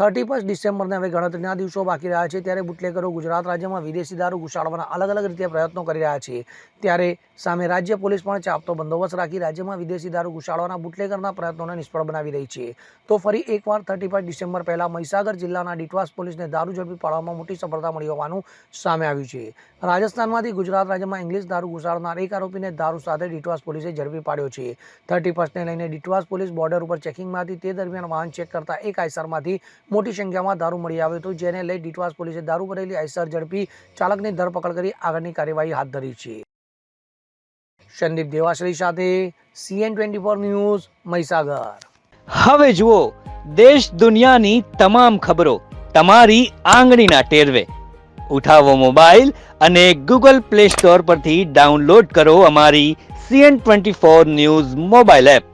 Thirty first ડિસેમ્બરને હવે ગણતરીના દિવસો બાકી રહ્યા છે. ત્યારે બુટલેકરો ગુજરાત રાજ્યમાં વિદેશી દારૂ ઘુસાડવાના અલગ અલગ રીતે પ્રયત્નો કરી રહ્યા છે. ત્યારે સામે રાજ્ય પોલીસ પણ ચાપતો બંદોબસ્ત રાખી રાજ્યમાં વિદેશી દારૂ ઘુસાડવાના બુટલેકરના પ્રયત્નોને નિષ્ફળ બનાવી રહી છે. તો ફરી એકવાર થર્ટી ફર્સ્ટ ડિસેમ્બર પહેલા મહીસાગર જિલ્લાના ડીટવાસ પોલીસને દારૂ ઝડપી પાડવામાં મોટી સફળતા મળી હોવાનું સામે આવ્યું છે. રાજસ્થાનમાંથી ગુજરાત રાજ્યમાં ઇંગ્લિશ દારૂ ઘુસાડનાર એક આરોપીને દારૂ સાથે ડીટવાસ પોલીસે ઝડપી પાડ્યો છે. થર્ટી ફર્સ્ટને લઈને ડીટવાસ પોલીસ બોર્ડર ઉપર ચેકિંગમાં હતી તે દરમિયાન વાહન ચેક કરતા એક આઈસરમાંથી મોટી સંખ્યામાં દારૂ મળી આવ્યો હતો જેને લઈ ડીટવાસ પોલીસે દારૂ ભરેલી આઈસર ઝડપી ચાલકની ધરપકડ કરી આગળની કાર્યવાહી હાથ ધરી છે. સંદીપ દેવાશ્રી સાથે CN twenty four news Mahisagar. હવે જુઓ, દેશ દુનિયાની તમામ ખબરો તમારી આંગળીના ટેરવે. ઉઠાવો મોબાઈલ અને ગૂગલ પ્લે સ્ટોર પરથી ડાઉનલોડ કરો અમારી CN twenty four news mobile app.